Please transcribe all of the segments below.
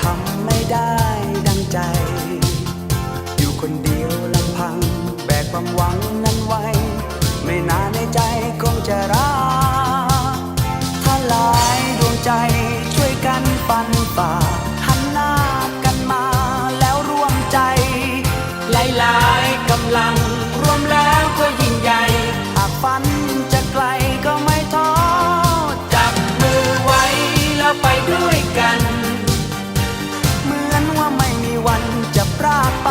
ทำไม่ได้ พรากไป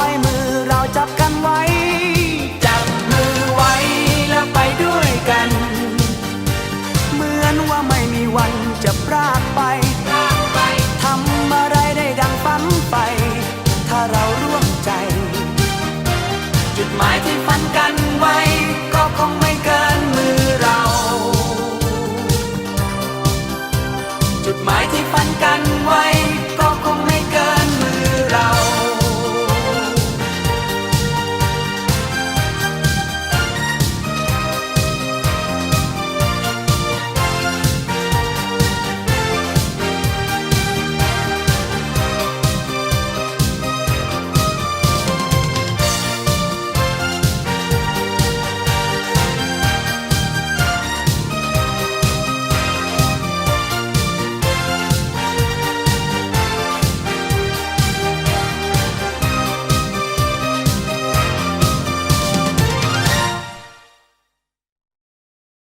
ย วันจะพรากไป